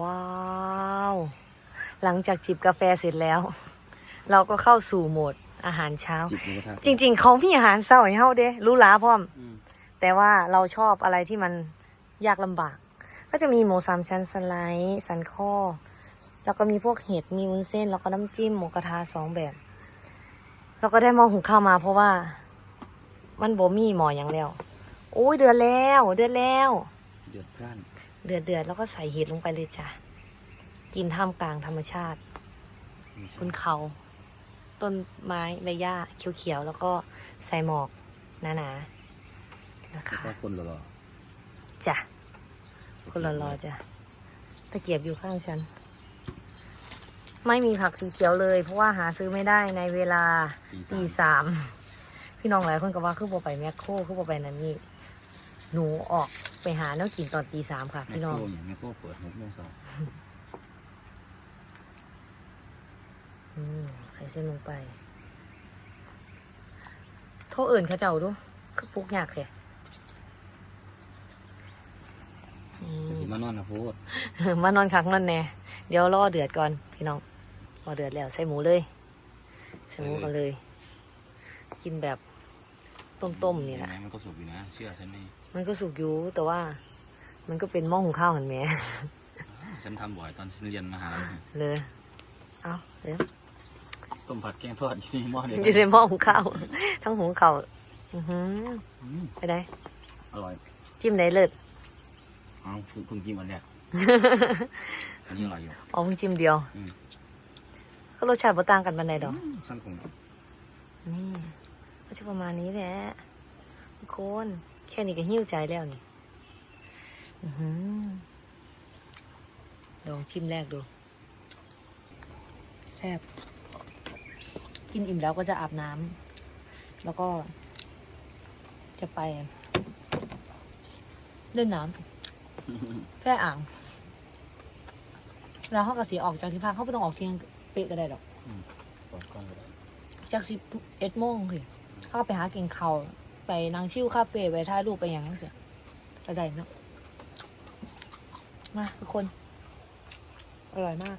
ว้าว หลังจากจิบกาแฟเสร็จแล้ว เราก็เข้าสู่โหมดอาหารเช้า จิบหมูกระทะจริง ๆ เขามีอาหารเช้าให้เฮาเด้รู้ล้าพร้อม อืมแต่ว่าเราชอบอะไรที่มันยากลำบาก ก็จะมีหมูสามชั้นสไลด์สันข้อแล้วก็มีพวกเห็ดมีวุ้นเส้น แล้วก็น้ำจิ้มหมูกระทะสองแบบ แล้วก็ได้หมอหุงข้าวมาเพราะว่า มันบ่มีหมออย่างแล้วโอ้ยเดือดแล้ว เดือดแล้ว เดือดพร่าน เดือดเดือดแล้วก็ใส่เห็ดลงไปเลยจ้ะ กินท่ามกลางธรรมชาติบนเขา ต้นไม้ใบหญ้าเขียวๆแล้วก็ใส่หมอกหนาๆนะแล้วคะก็คนหล่อจ้ะๆคนละรอจ้ะตะเกียบอยู่ข้างฉัน ไม่มีผักสีเขียวเลย เพราะว่าหาซื้อไม่ได้ในเวลาตีตีสามสามพี่น้องหลายคนก็ว่าคือบ่ไปแมคโครคือบ่ไปนั่นนี่หนูออก ไปหาแน้วกินตอนตีสามค่ะ แมคพี่โคน้รอง อย่างแมคโครเปิดหกโมงเช้าอืมใส่เส้นลงไป โทษเอื่นเขาเจ้าดูคือปลุกยากเลยอืม สิมานอนนะโพดมานอนคักนอนแน่เดี๋ยวรอเดือดก่อน พี่น้องรอเดือดแล้วใส่หมูเลย ใส่หมูกันเลย กินแบบ ต้มๆนี่แหละเห็ไหมมันก็สุกอยู่นะ เชื่อฉันไหมมันก็สุกอยู่แต่ว่า มันก็เป็นหม้อหุงข้าวเหมือนแหม่ฉันทำบ่อยตอนฉันเรียนมหาลัยเลยเอาเดี๋ยวต้มผัดแกงทอดที่หม้อเดียวอยู่ในหม้อหุงข้าว ทั้งหุงข้าวอื้อหืออืมไปได้อร่อย จิ้มได้เลิศเอาเพิ่งเพิ่งกินวันแรกอันนี้อร่อยอยู่เอาเพิ่งจิ้มเดียวอืมก็รสชาติบ่ต่างกันบันไดดอกฉันคงนี่ ก็จะประมาณนี้แหละทุกคนแค่นี้ก็หิ้วใจแล้วนี่อือหือลองชิมแรกดูแซ่บกินอิ่มแล้วก็จะอาบน้ำแล้วก็ จะไปเล่นน้ำแค่อ่างแล้วเขากระสีออกจากที่พักเขาไม่ต้องออกเที่ยงเป๊ะก็ได้ดอกเปิดกล้องก็ได้จากสิบเอ็ดโมงสิ เข้าไปหากินข้าวไปนางชิวคาเฟ่ไปถ่ายรูปไปอย่างนั้นสิก็ได้เนาะมาทุกคน อร่อยมาก